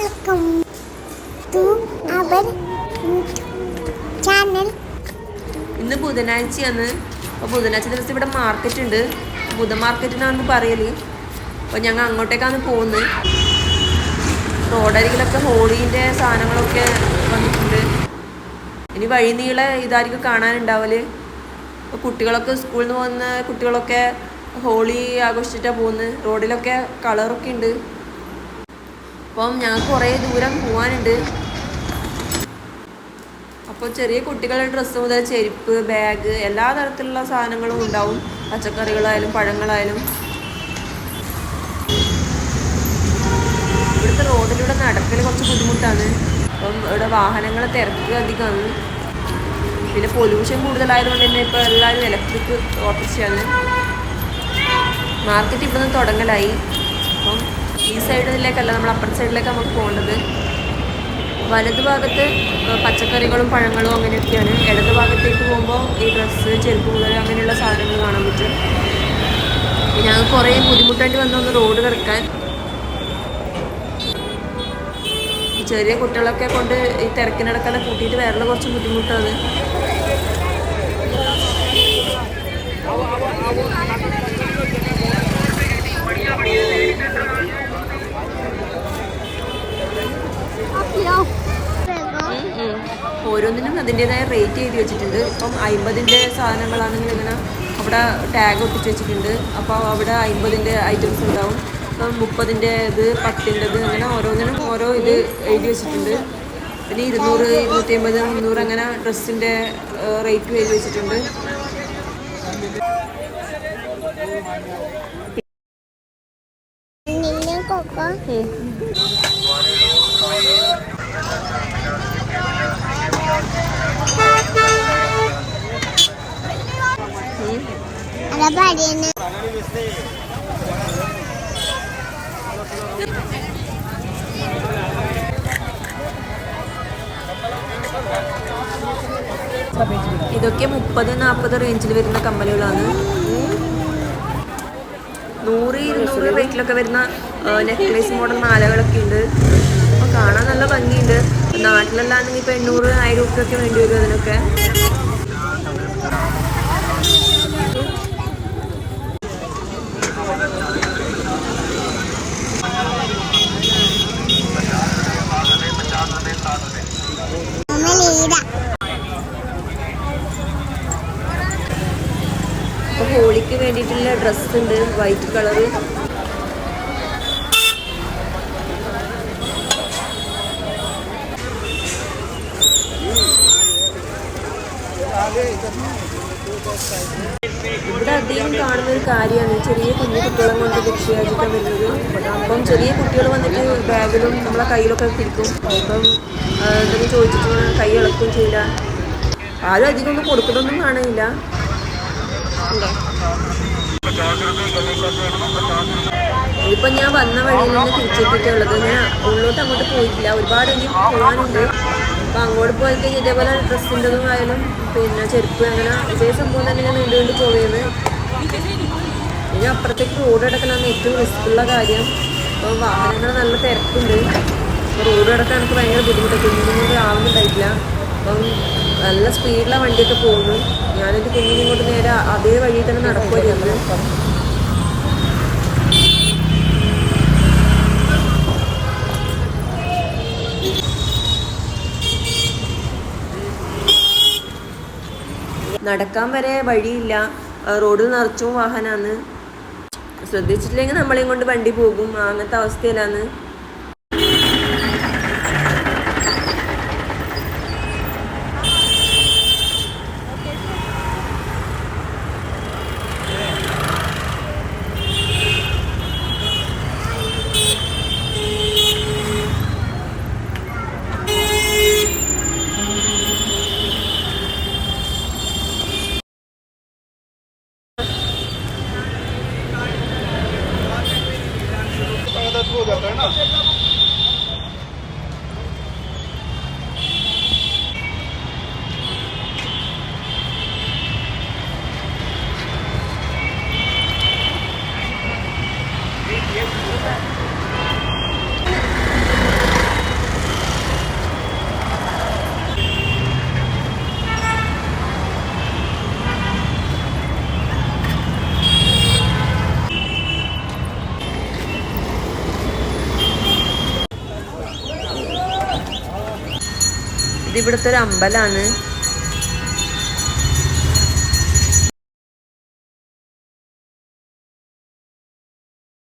Welcome to our channel ഇന്ന് ബുധനാഴ്ചയാണ്. അപ്പോൾ ബുധനാഴ്ച ദിവസം ഇവിടെ മാർക്കറ്റ് ഉണ്ട്. ബുധ മാർക്കറ്റിനാണെന്ന് പറയൽ. അപ്പോൾ ഞങ്ങൾ അങ്ങോട്ടേക്കാണ് പോകുന്നത് റോഡരികിലൊക്കെ ഹോളീന്റെ സാധനങ്ങളൊക്കെ വന്നിട്ടുണ്ട്. ഇനി വഴി നീളെ ഇതായിരിക്കും കാണാനുണ്ടാവൽ. ഇപ്പോൾ കുട്ടികളൊക്കെ സ്കൂളിൽ നിന്ന് വന്ന കുട്ടികളൊക്കെ ഹോളി ആഘോഷിച്ചിട്ടാണ് പോകുന്നത് റോഡിലൊക്കെ കളറൊക്കെ ഉണ്ട്. അപ്പം ഞങ്ങൾക്ക് കുറേ ദൂരം പോകാനുണ്ട് അപ്പോൾ ചെറിയ കുട്ടികളുടെ ഡ്രസ്സ് മുതൽ ചെരുപ്പ് ബാഗ് എല്ലാ തരത്തിലുള്ള സാധനങ്ങളും ഉണ്ടാവും. പച്ചക്കറികളായാലും പഴങ്ങളായാലും. ഇവിടുത്തെ റോഡിലൂടെ നടക്കൽ കുറച്ച് ബുദ്ധിമുട്ടാണ്. അപ്പം ഇവിടെ വാഹനങ്ങൾ തിരക്ക് അധികമാണ് പിന്നെ പൊല്യൂഷൻ കൂടുതലായതുകൊണ്ട് തന്നെ ഇപ്പോൾ എല്ലാവരും ഇലക്ട്രിക് ഓട്ടോറിക്ഷയാണ് മാർക്കറ്റ് ഇവിടുന്ന് തുടങ്ങലായി. അപ്പം ഈ സൈഡിലേക്കല്ല നമ്മൾ അപ്പർ സൈഡിലേക്ക് നമുക്ക് പോകേണ്ടത്. വലത് ഭാഗത്ത് പച്ചക്കറികളും പഴങ്ങളും അങ്ങനെയൊക്കെയാണ്. ഇടത് ഭാഗത്തേക്ക് പോകുമ്പോൾ ഈ ഡ്രസ്സ് ചെരുപ്പ് മുതൽ അങ്ങനെയുള്ള സാധനങ്ങൾ കാണാൻ പറ്റും. ഞങ്ങൾ കുറേ ബുദ്ധിമുട്ടായിട്ട് വന്ന ഒന്ന് റോഡ് കിടക്കാൻ. ചെറിയ കുട്ടികളൊക്കെ കൊണ്ട് ഈ തിരക്കിനടക്കാതെ കൂട്ടിയിട്ട് വേറെ കുറച്ച് ബുദ്ധിമുട്ടാണ്. ഓരോന്നിനും അതിന്റെതായ റേറ്റ് എഴുതി വെച്ചിട്ടുണ്ട്. ഇപ്പം അമ്പതിന്റെ സാധനങ്ങളാണെങ്കിൽ ഇങ്ങനെ അവിടെ ടാഗ് ഒട്ടിച്ച് വെച്ചിട്ടുണ്ട്. അപ്പോൾ അവിടെ അമ്പതിന്റെ ഐറ്റംസ് ഉണ്ടാവും. ഇപ്പം മുപ്പതിന്റെ ഇത് പത്തിന്റെത് അങ്ങനെ ഓരോന്നിനും ഓരോ ഇത് എഴുതി വെച്ചിട്ടുണ്ട്. പിന്നെ ഇരുന്നൂറ് ഇരുന്നൂറ്റി അമ്പത് മുന്നൂറ് അങ്ങനെ ഡ്രസ്സിന്റെ റേറ്റ് എഴുതി വെച്ചിട്ടുണ്ട്. കൊക്കോ. ഇതൊക്കെ മുപ്പത് നാൽപ്പത് റേഞ്ചിൽ വരുന്ന കമ്മലുകളാണ്. നൂറ് ഇരുന്നൂറ് റേറ്റിലൊക്കെ വരുന്ന നെക്ലേസ് മോഡൽ മാലകളൊക്കെ ഉണ്ട്. അപ്പോൾ കാണാൻ നല്ല ഭംഗിയുണ്ട്. നാട്ടിലല്ലാന്നെങ്കിൽ ഇപ്പോൾ എണ്ണൂറ് ആയിരം ഉറുപ്പൊക്കെ വേണ്ടി വരും അതിനൊക്കെ. ഹോളിക്ക് വേണ്ടിയിട്ടുള്ള ഡ്രസ്സ് ഉണ്ട്. വൈറ്റ് കളറ് ഇവിടെ അധികം കാണുന്ന ഒരു കാര്യമാണ്. ചെറിയ കുഞ്ഞു കുട്ടികളെ കൊണ്ട് ഭിക്ഷയാചിക്കാൻ വരുന്നത്. അപ്പം ചെറിയ കുട്ടികൾ വന്നിട്ട് ബാഗിലും നമ്മളെ കയ്യിലൊക്കെ പിടിക്കും. അപ്പം എന്തെങ്കിലും ചോദിച്ചിട്ട് കൈ ഇളക്കുകയും ചെയ്യില്ല. ആരും അധികം ഒന്നും കൊടുക്കണമൊന്നും കാണില്ല ഉണ്ടോ. ഇപ്പം ഞാൻ വന്ന വഴിയിൽ നിന്ന് തിരിച്ചെത്തിയിട്ടുള്ളത് ഞാൻ ഉള്ളോട്ട് അങ്ങോട്ട് പോയിട്ടില്ല. ഒരുപാട് ഇനി പോകാനുണ്ട്. അപ്പൊ അങ്ങോട്ട് പോയിട്ട് ഇതേപോലെ ഡ്രസ്സിന്റെതും ആയാലും പിന്നെ ചെരുപ്പ് അങ്ങനെ ഇതേ സംഭവം തന്നെ ഞാൻ നീണ്ടുകൊണ്ട് പോവുകയാണ് ഇനി അപ്പുറത്തേക്ക് റോഡ് കിടക്കലാണ് ഏറ്റവും റിസ്ക്കുള്ള കാര്യം. അപ്പോൾ വാഹനങ്ങൾ നല്ല തിരക്കുണ്ട്. റോഡ് കിടക്കാൻ എനിക്ക് ഭയങ്കര ബുദ്ധിമുട്ടാണ് കുഞ്ഞിനും ആവുന്നുണ്ടായിട്ടില്ല അപ്പം നല്ല സ്പീഡിലാണ് വണ്ടിയൊക്കെ പോകുന്നു ഞാനെന്റെ കുഞ്ഞിനെ കൊണ്ട് നേരെ അതേ വഴി തന്നെ നടക്കുകയാണ് നടക്കാൻ വരെ വഴിയില്ല. റോഡിൽ നിറച്ചും വാഹനമാണ് ശ്രദ്ധിച്ചിട്ടില്ലെങ്കിൽ നമ്മളെയും കൊണ്ട് വണ്ടി പോകും. അങ്ങനത്തെ അവസ്ഥയിലാണ് ഇവിടുത്തെ ഒരു അമ്പലമാണ്